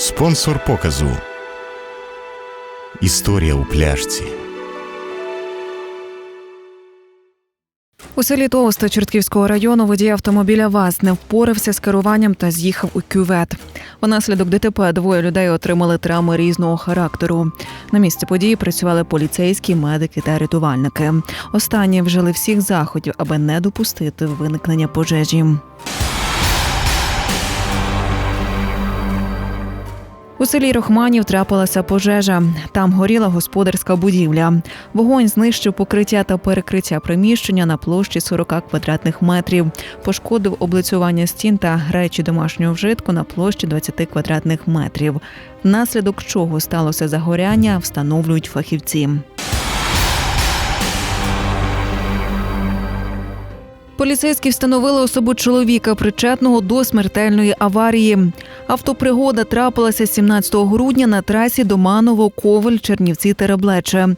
Спонсор показу. Історія у пляшці. У селі Толсте Чортківського району водій автомобіля ВАЗ не впорався з керуванням та з'їхав у кювет. Внаслідок ДТП двоє людей отримали травми різного характеру. На місці події працювали поліцейські, медики та рятувальники. Останні вжили всіх заходів, аби не допустити виникнення пожежі. У селі Рохманів трапилася пожежа. Там горіла господарська будівля. Вогонь знищив покриття та перекриття приміщення на площі 40 квадратних метрів. Пошкодив облицювання стін та речі домашнього вжитку на площі 20 квадратних метрів. Внаслідок чого сталося загоряння, встановлюють фахівці. Поліцейські встановили особу чоловіка, причетного до смертельної аварії. Автопригода трапилася 17 грудня на трасі Доманово, Ковель, Чернівці Тереблече.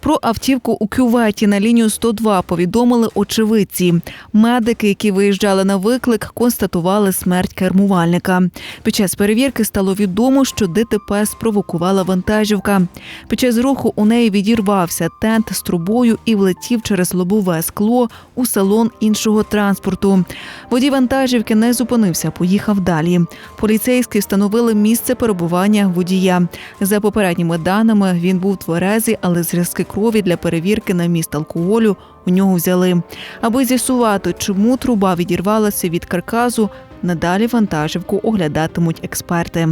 Про автівку у кюветі на лінію 102 повідомили очевидці. Медики, які виїжджали на виклик, констатували смерть кермувальника. Під час перевірки стало відомо, що ДТП спровокувала вантажівка. Під час руху у неї відірвався тент з трубою і влетів через лобове скло у салон іншого транспорту. Водій вантажівки не зупинився, поїхав далі. Поліцейські встановили місце перебування водія. За попередніми даними, він був тверезий, але зразки крові для перевірки на міст алкоголю у нього взяли. Аби з'ясувати, чому труба відірвалася від карказу, надалі вантажівку оглядатимуть експерти.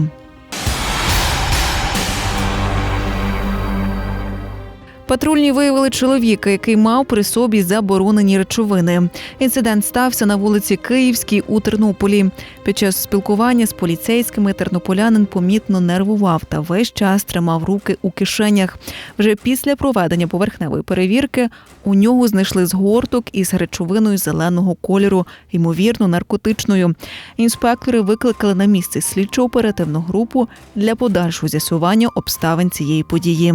Патрульні виявили чоловіка, який мав при собі заборонені речовини. Інцидент стався на вулиці Київській у Тернополі. Під час спілкування з поліцейськими тернополянин помітно нервував та весь час тримав руки у кишенях. Вже після проведення поверхневої перевірки у нього знайшли згорток із речовиною зеленого кольору, ймовірно, наркотичною. Інспектори викликали на місце слідчо-оперативну групу для подальшого з'ясування обставин цієї події.